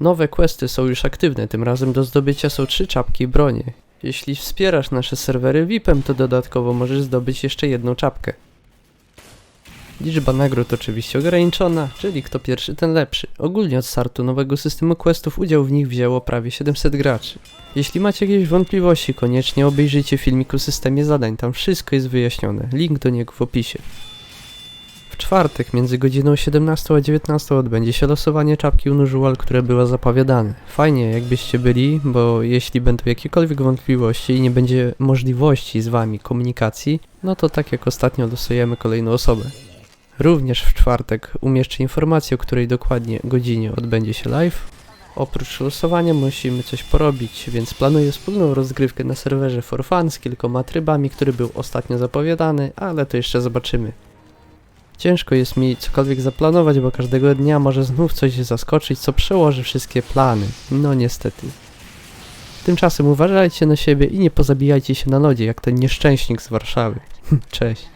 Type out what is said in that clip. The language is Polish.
Nowe questy są już aktywne, tym razem do zdobycia są trzy czapki i bronie. Jeśli wspierasz nasze serwery VIP-em, to dodatkowo możesz zdobyć jeszcze jedną czapkę. Liczba nagród oczywiście ograniczona, czyli kto pierwszy, ten lepszy. Ogólnie od startu nowego systemu questów udział w nich wzięło prawie 700 graczy. Jeśli macie jakieś wątpliwości, koniecznie obejrzyjcie filmik o systemie zadań, tam wszystko jest wyjaśnione. Link do niego w opisie. W czwartek między godziną 17 a 19 odbędzie się losowanie czapki Unusual, które było zapowiadane. Fajnie jakbyście byli, bo jeśli będą jakiekolwiek wątpliwości i nie będzie możliwości z wami komunikacji, no to tak jak ostatnio losujemy kolejną osobę. Również w czwartek umieszczę informację, o której dokładnie godzinie odbędzie się live. Oprócz losowania musimy coś porobić, więc planuję wspólną rozgrywkę na serwerze For Fun z kilkoma trybami, który był ostatnio zapowiadany, ale to jeszcze zobaczymy. Ciężko jest mi cokolwiek zaplanować, bo każdego dnia może znów coś zaskoczyć, co przełoży wszystkie plany. No niestety. Tymczasem uważajcie na siebie i nie pozabijajcie się na lodzie, jak ten nieszczęśnik z Warszawy. Cześć.